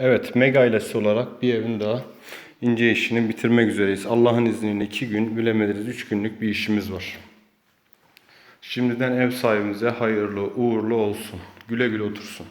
Evet, mega ailesi olarak bir evin daha ince işini bitirmek üzereyiz. Allah'ın izniyle iki gün, bilemediniz üç günlük bir işimiz var. Şimdiden ev sahibimize hayırlı, uğurlu olsun. Güle güle otursun.